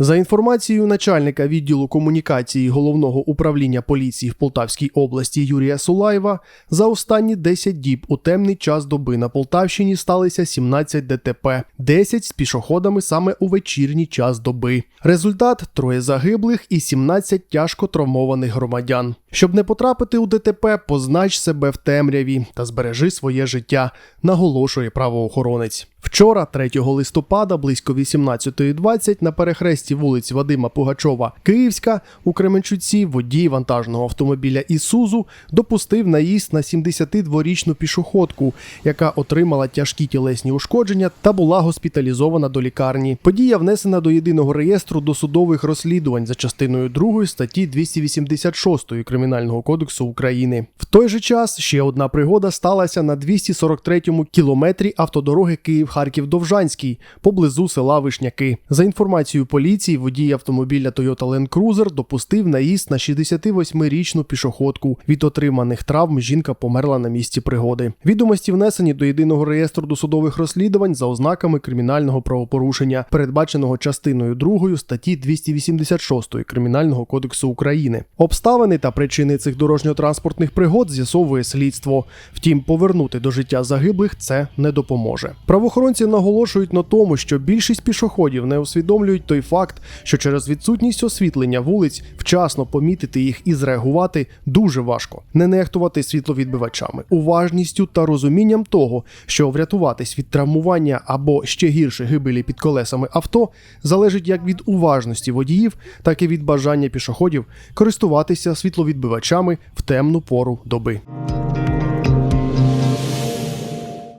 За інформацією начальника відділу комунікації головного управління поліції в Полтавській області Юрія Сулаєва, за останні 10 діб у темний час доби на Полтавщині сталися 17 ДТП, 10 з пішоходами саме у вечірній час доби. Результат троє загиблих і 17 тяжко травмованих громадян. Щоб не потрапити у ДТП, познач себе в темряві та збережи своє життя, наголошує правоохоронець. Вчора, 3 листопада, близько 18.20 на перехресті вулиць Вадима Пугачова Київська у Кременчуці водій вантажного автомобіля Ісузу допустив наїзд на 72-річну пішоходку, яка отримала тяжкі тілесні ушкодження та була госпіталізована до лікарні. Подія внесена до єдиного реєстру досудових розслідувань за частиною 2 статті 286 Кримінального кодексу України. В той же час ще одна пригода сталася на 243-му кілометрі автодороги Київ-Харків-Довжанський поблизу села Вишняки. За інформацією поліції, водій автомобіля Toyota Land Cruiser допустив наїзд на 68-річну пішоходку. Від отриманих травм жінка померла на місці пригоди. Відомості внесені до єдиного реєстру досудових розслідувань за ознаками кримінального правопорушення, передбаченого частиною 2 статті 286 Кримінального кодексу України. Обставини та причини цих дорожньо-транспортних пригод з'ясовує слідство. Втім, повернути до життя загиблих це не допоможе. Правоохоронці наголошують на тому, що більшість пішоходів не усвідомлюють той факт, що через відсутність освітлення вулиць вчасно помітити їх і зреагувати дуже важко. Не нехтувати світловідбивачами, уважністю та розумінням того, що врятуватись від травмування або ще гірше гибелі під колесами авто залежить як від уважності водіїв, так і від бажання пішоходів користуватися світловідбивачами в темну пору доби.